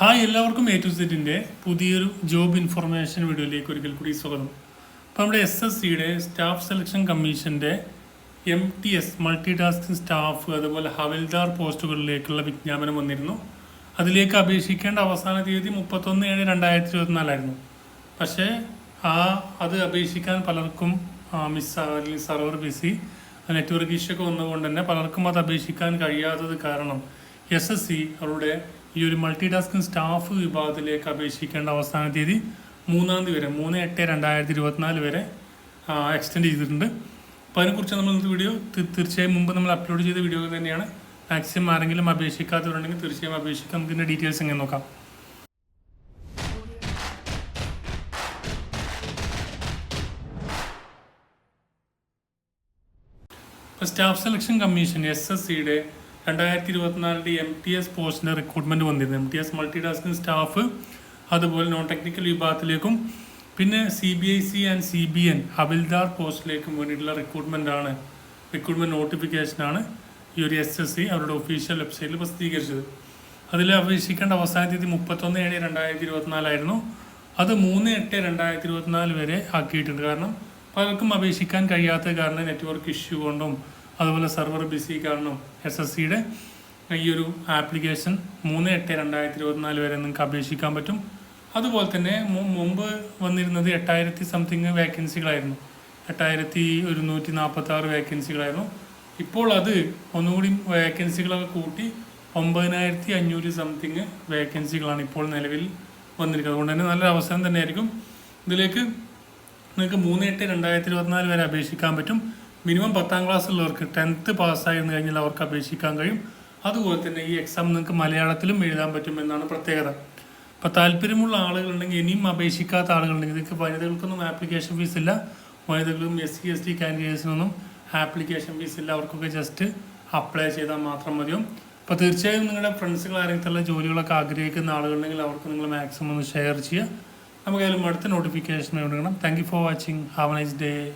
Hi എല്ലാവർക്കും A to സെറ്റിന്റെ പുതിയൊരു ജോബ് ഇൻഫർമേഷൻ വീഡിയോയിലേക്ക് ഒരിക്കൽ കൂടി സ്വാഗതം. അപ്പോൾ നമ്മുടെ എസ് എസ് സിയുടെ സ്റ്റാഫ് സെലക്ഷൻ കമ്മീഷന്റെ M T S multi tasking staff അതുപോലെ ഹവൽദാർ പോസ്റ്റുകളിലേക്കുള്ള വിജ്ഞാപനം വന്നിരുന്നു. അതിലേക്ക് അപേക്ഷിക്കേണ്ട അവസാന തീയതി മുപ്പത്തൊന്ന് ഏഴ് രണ്ടായിരത്തി ഇരുപത്തിനാലായിരുന്നു പക്ഷേ ആ അത് അപേക്ഷിക്കാൻ പലർക്കും മിസ് അല്ലെങ്കിൽ സർവർ ബിസി നെറ്റ്വർക്ക് ഇഷ്യൂ ഒക്കെ വന്നതുകൊണ്ട് തന്നെ പലർക്കും അത് അപേക്ഷിക്കാൻ കഴിയാത്തത് കാരണം എസ് എസ് സി അവരുടെ ഈ ഒരു മൾട്ടി ടാസ്കിംഗ് സ്റ്റാഫ് വിഭാഗത്തിലേക്ക് അപേക്ഷിക്കേണ്ട അവസാന തീയതി മൂന്നാം തീയതി വരെ മൂന്ന് എട്ട് രണ്ടായിരത്തി ഇരുപത്തിനാല് വരെ എക്സ്റ്റെൻഡ് ചെയ്തിട്ടുണ്ട്. അപ്പോൾ അതിനെക്കുറിച്ച് നമ്മൾ ഇന്നത്തെ വീഡിയോ തീർച്ചയായും മുമ്പ് നമ്മൾ അപ്ലോഡ് ചെയ്ത വീഡിയോ തന്നെയാണ്. മാക്സിമം ആരെങ്കിലും അപേക്ഷിക്കാത്തവരുണ്ടെങ്കിൽ തീർച്ചയായും അപേക്ഷിക്കാം. നമുക്ക് ഇതിന്റെ ഡീറ്റെയിൽസ് എങ്ങനെ നോക്കാം. Staff selection commission S S സിയുടെ രണ്ടായിരത്തി ഇരുപത്തിനാലിന്റെ എം ടി എസ് പോസ്റ്റിന്റെ റിക്രൂട്ട്മെന്റ് വന്നിരുന്നു. M T S multi tasking staff അതുപോലെ നോൺ ടെക്നിക്കൽ വിഭാഗത്തിലേക്കും പിന്നെ C B I C and C B N havildar പോസ്റ്റിലേക്കും വേണ്ടിയിട്ടുള്ള റിക്രൂട്ട്മെന്റ് ആണ് റിക്രൂട്ട്മെന്റ് നോട്ടിഫിക്കേഷനാണ് ഈ ഒരു എസ് എസ് സി അവരുടെ ഒഫീഷ്യൽ വെബ്സൈറ്റിൽ പ്രസിദ്ധീകരിച്ചത്. അതിൽ അപേക്ഷിക്കേണ്ട അവസാന തീയതി മുപ്പത്തൊന്ന് ഏഴ് രണ്ടായിരത്തി ഇരുപത്തിനാലായിരുന്നു അത് മൂന്ന് എട്ട് രണ്ടായിരത്തി ഇരുപത്തിനാല് വരെ ആക്കിയിട്ടുണ്ട്. കാരണം പലർക്കും അപേക്ഷിക്കാൻ കഴിയാത്ത കാരണം നെറ്റ്വർക്ക് ഇഷ്യൂ കൊണ്ടും അതുപോലെ സെർവർ ബിസി കാരണം എസ് എസ് സിയുടെ ഈ ഒരു ആപ്ലിക്കേഷൻ മൂന്ന് എട്ട് രണ്ടായിരത്തി ഇരുപത്തിനാല് വരെ നിങ്ങൾക്ക് അപേക്ഷിക്കാൻ പറ്റും. അതുപോലെ തന്നെ മുമ്പ് വന്നിരുന്നത് എട്ടായിരത്തി സംതിങ് വേക്കൻസികളായിരുന്നു എട്ടായിരത്തി ഒരുന്നൂറ്റി നാൽപ്പത്തി ആറ് വേക്കൻസികളായിരുന്നു ഇപ്പോൾ അത് ഒന്നുകൂടി വേക്കൻസികളൊക്കെ കൂട്ടി ഒമ്പതിനായിരത്തി അഞ്ഞൂറ് സംതിങ് വേക്കൻസികളാണ് ഇപ്പോൾ നിലവിൽ വന്നിരിക്കുന്നത്. അതുകൊണ്ട് തന്നെ നല്ലൊരു അവസരം തന്നെയായിരിക്കും. ഇതിലേക്ക് നിങ്ങൾക്ക് മൂന്ന് എട്ട് രണ്ടായിരത്തി ഇരുപത്തിനാല് വരെ അപേക്ഷിക്കാൻ പറ്റും. മിനിമം പത്താം ക്ലാസ്സുള്ളവർക്ക് ടെൻത്ത് പാസ്സായിരുന്നു കഴിഞ്ഞാൽ അവർക്ക് അപേക്ഷിക്കാൻ കഴിയും. അതുപോലെ തന്നെ ഈ എക്സാം നിങ്ങൾക്ക് മലയാളത്തിലും എഴുതാൻ പറ്റും എന്നാണ് പ്രത്യേകത. അപ്പോൾ താല്പര്യമുള്ള ആളുകളുണ്ടെങ്കിൽ ഇനിയും അപേക്ഷിക്കാത്ത ആളുകളുണ്ടെങ്കിൽ നിങ്ങൾക്ക് വനിതകൾക്കൊന്നും ആപ്ലിക്കേഷൻ ഫീസ് ഇല്ല. വനിതകളും എസ് സി എസ് ടി കാൻഡിഡേറ്റ്സിനൊന്നും ആപ്ലിക്കേഷൻ ഫീസ് ഇല്ല. അവർക്കൊക്കെ ജസ്റ്റ് അപ്ലൈ ചെയ്താൽ മാത്രം മതിയും? അപ്പോൾ തീർച്ചയായും നിങ്ങളുടെ ഫ്രണ്ട്സുകൾ ആരെങ്കിലും ജോലികളൊക്കെ ആഗ്രഹിക്കുന്ന ആളുകളുണ്ടെങ്കിൽ അവർക്ക് നിങ്ങൾ മാക്സിമം ഒന്ന് ഷെയർ ചെയ്യുക. നമുക്ക് അതിലും അടുത്ത നോട്ടിഫിക്കേഷൻ കൊടുക്കണം thank you for watching have nice day